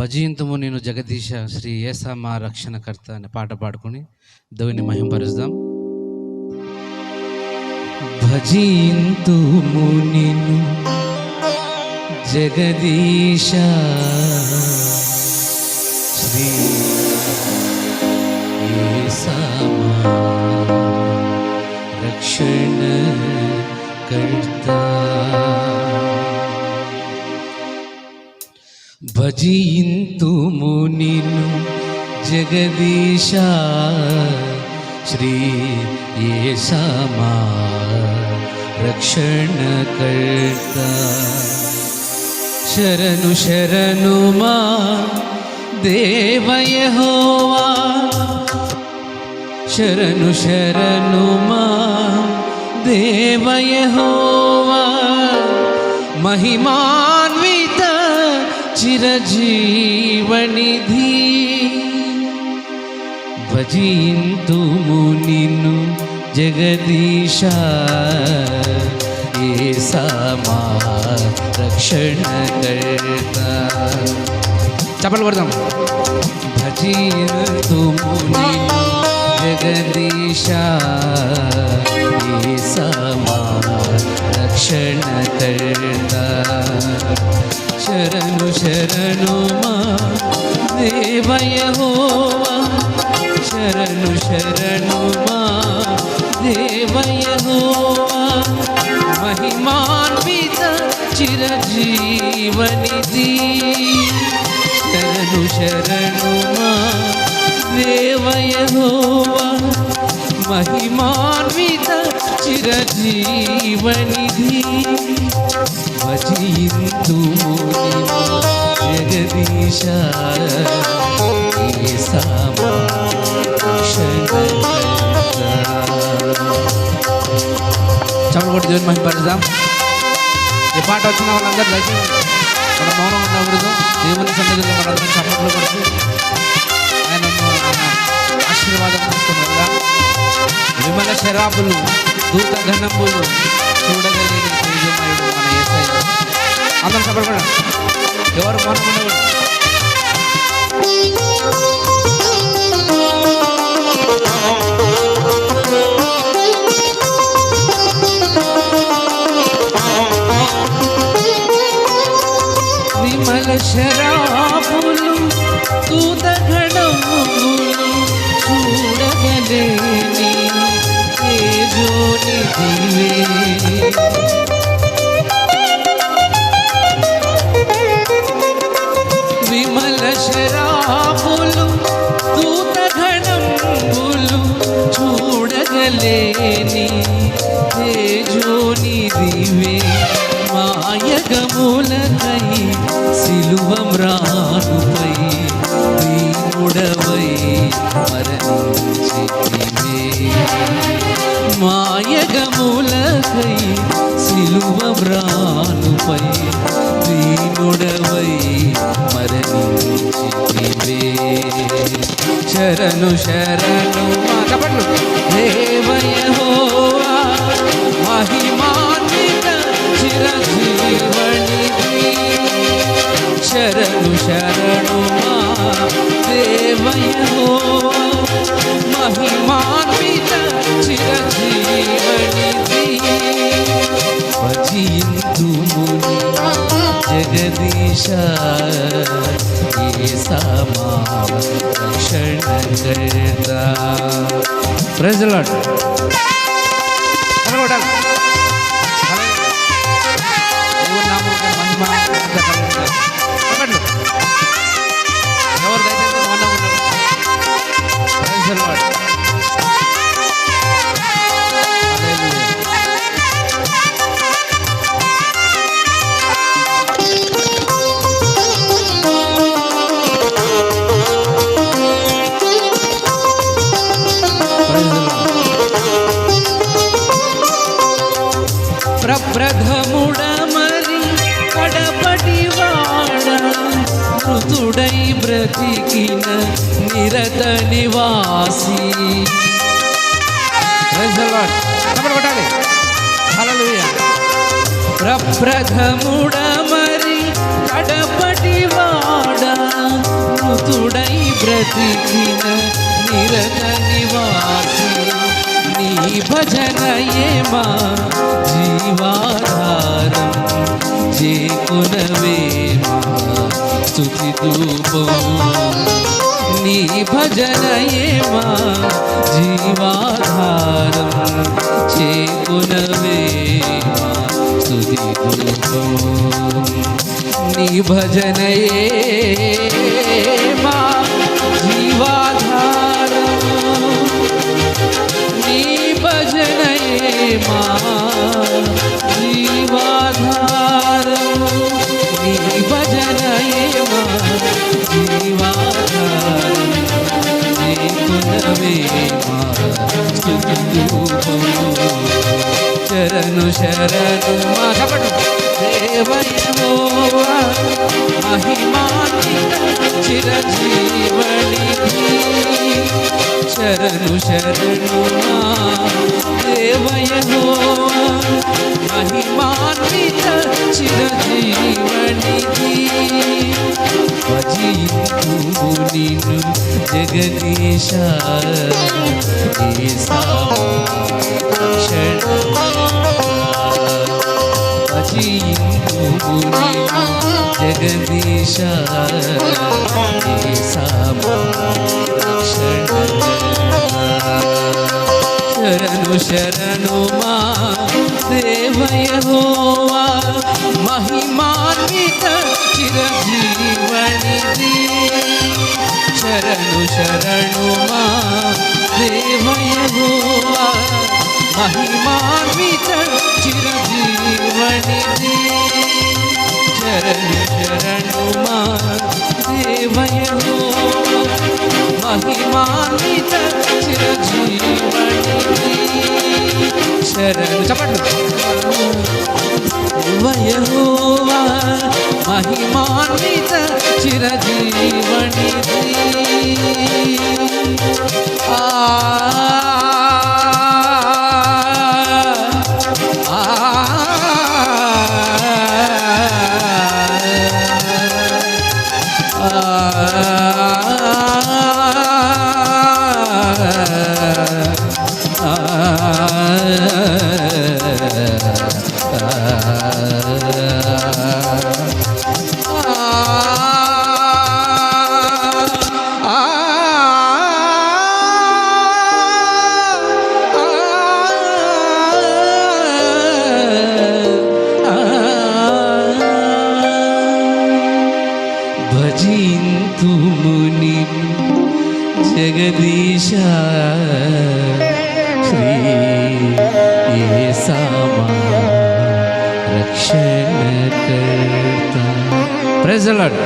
భజయింతుము నేను జగదీశ శ్రీ ఏసమ్మ మా రక్షణకర్త అనే పాట పాడుకొని దేవుని మహింపరుస్తాం. భజయింతుము నిన్ను జగదీశ శ్రీ ఏసమ్మ రక్షణ రక్షణ భజింతుము నిన్ను జగదీశ శ్రీ ఏసమా రక్షణకర్త. శరణు శరణు మా దేవయహోవా శరణు శరణు మా దేవయహోవా మహిమా చిరజీవనిధి భజింతుము నిన్ను జగదీశ ఏసమా రక్షణకర్త చప్పలు కొడదాం భజింతుము నిన్ను జగదీశ ఏసమా రక్షణకర్త శరణు శరణు మా. దేవయహోవా శరణు శరణు మా. దేవయహోవా మహిమాన్విత చిరజీవనిధి. శరణు శరణు మా. దేవయహోవా మహిమాన్విత చిరజీవనిధి. భజింతుము జగదీశ ఏసమా చప్పలు కొట్టి దేవుని మహిమపడదాం ఈ పాట వచ్చిన వాళ్ళందరూ దయచేసి మన మౌనం ఉండకూడదు దేవుని సన్నిధిలో మనందరం చప్పట్లు కొడుతూ ఆయన ఆశీర్వాదం తీసుకున్నారుగా విమల శరాబులు దూత ఘనములు చూడగలిగిన తేజమయుడు మన ఏసై అందరం చప్పలు ఎవరు మౌనం ఉండకూడదు విమల శరాబులు దూత ఘనములు చూడగలేని తేజోని దివే লেনি হে জনি দিবে దీనుడవై మరణించితివే మాయగములకై సిలువ సిలువమ్రానుపై దీనుడవై మరణించితివే. శరణు శరణు మా చప్పట్లు మహిమాన్విత చిరజీవణి శరణు శరణు మా దేవయహోవా మహిమాన్విత చిరజీవనిధి భజింతుముని జగదీశ. ప్రజలాడు మహిమ కలుగుగాక. చెప్పండి. ఎవరు దయచేసి బ్రతికిన నిరత నివాసి Praise the కొట్టాలి. Hallelujah. ప్రప్రథముడమరి కడపటి వాడ మృతుడై బ్రతికిన నిరత నివాసి నీ భజనయేమా జీవాధారం చేకునవే మా స్తుతి ధూపం నీ భజనయే మా జీవాధారం చేకునవే మా స్తుతి ధూపం నీ భజనయే మా జీవాధారం నీ భజనయే మా జీవాధారం నీ భజనయే మా నీకునవే శరణు శరణు మా చెప్పండి. దేవయమోవా చిరజీవని శరణు శరణు దేవయో మహిమాని చిరజీవని భజింతు నిన్ను జగదీశ ఏసా భజింతు నిన్ను జగదీశ ఏసా శరణు శరణు మా దేవయహోవా శరణు శరణు మా దేవయహోవా మహిమాన్విత చిరజీవనిది. శరణు శరణు మా దేవయహోవా మహిమాన్విత చిరజీవనిది. శరణు చెప్పండి. మహిమాన్విత చిరజీవనిది ఆ రక్షణకర్త ప్రజలాడు